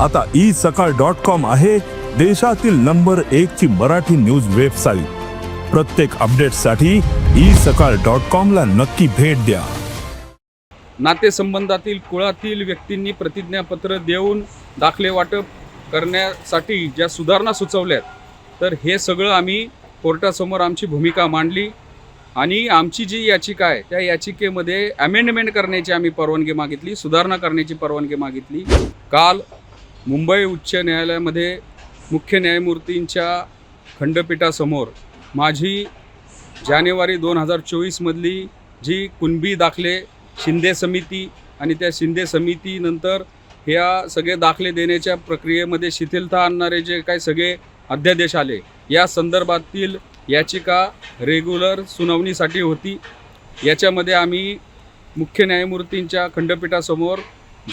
आता ई सकाळ dot com आहे देशातील नंबर एक ची मराठी न्यूज वेबसाईट. प्रत्येक अपडेटसाठी ई सकाळ डॉट कॉमला नक्की भेट द्या. नातेसंबंधातील कुळातील व्यक्तींनी प्रतिज्ञापत्र देऊन दाखले वाटप करण्यासाठी ज्या सुधारणा सुचवल्यात तर हे सगळं आम्ही कोर्टासमोर आमची भूमिका मांडली आणि आमची जी याचिका आहे त्या याचिकेमध्ये अमेंडमेंट करण्याची आम्ही परवानगी मागितली सुधारणा करण्याची परवानगी मागितली. काल मुंबई उच्च न्यायालयामध्ये मुख्य न्यायमूर्तींच्या खंडपीठासमोर माझी जानेवारी दोन हजार चोवीसमधली जी कुणबी दाखले शिंदे समिती आणि त्या शिंदे समितीनंतर ह्या सगळे दाखले देण्याच्या प्रक्रियेमध्ये शिथिलता आणणारे जे काही सगळे अध्यादेश आले या संदर्भातील याचिका रेग्युलर सुनावणीसाठी होती. याच्यामध्ये आम्ही मुख्य न्यायमूर्तींच्या खंडपीठासमोर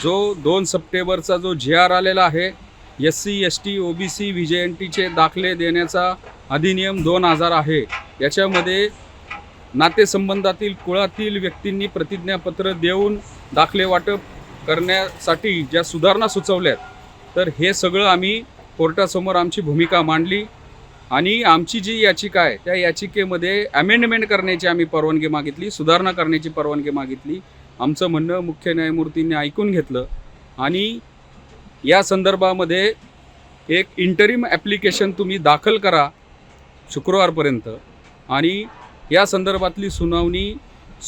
जो दोन सप्टेंबरचा जो जी आर आलेला आहे S C S T O B C V J N टीचे दाखले देण्याचा अधिनियम दोन हजार आहे. याच्यामध्ये नातेसंबंधातील कुळातील व्यक्तींनी प्रतिज्ञापत्र देऊन दाखले वाटप करण्यासाठी ज्या सुधारणा सुचवल्यात तर हे सगळं आम्ही कोर्टासमोर आमची भूमिका मांडली. आणि आमची जी याचिका आहे त्या याचिकेमध्ये अमेंडमेंट करण्याची आम्ही परवानगी मागितली सुधारणा करण्याची परवानगी मागितली. आमचं म्हणणं मुख्य न्यायमूर्तींनी ऐकून घेतलं आणि या संदर्भामध्ये एक इंटरिम ॲप्लिकेशन तुम्ही दाखल करा शुक्रवारपर्यंत. आणि या संदर्भातली सुनावणी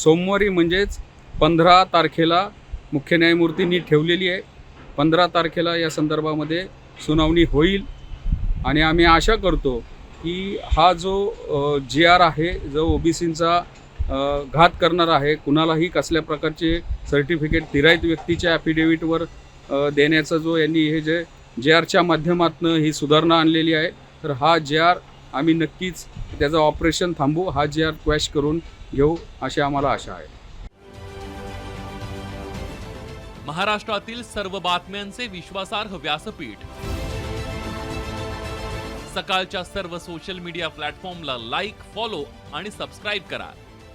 सोमवारी म्हणजेच पंधरा तारखेला मुख्य न्यायमूर्तींनी ठेवलेली आहे. पंधरा तारखेला या संदर्भामध्ये सुनावणी होईल. आणि आम्ही आशा करतो की हा जो जी आर आहे जो ओ बी सींचा घात करणार आहे. कुणालाही कसल्या प्रकारचे सर्टिफिकेट तिराईत व्यक्तीच्या ॲफिडेविटवर देण्याचा जो यांनी हे जे जे आरच्या माध्यमातून ही सुधारणा आणलेली आहे तर हा जे आर आम्ही नक्कीच त्याचं ऑपरेशन थांबू हा जे आर क्वॅश करून घेऊ अशी आम्हाला आशा आहे. महाराष्ट्रातील सर्व बातम्यांचे विश्वासार्ह व्यासपीठ. सकाळच्या सर्व सोशल मीडिया प्लॅटफॉर्मला लाईक फॉलो आणि सबस्क्राईब करा.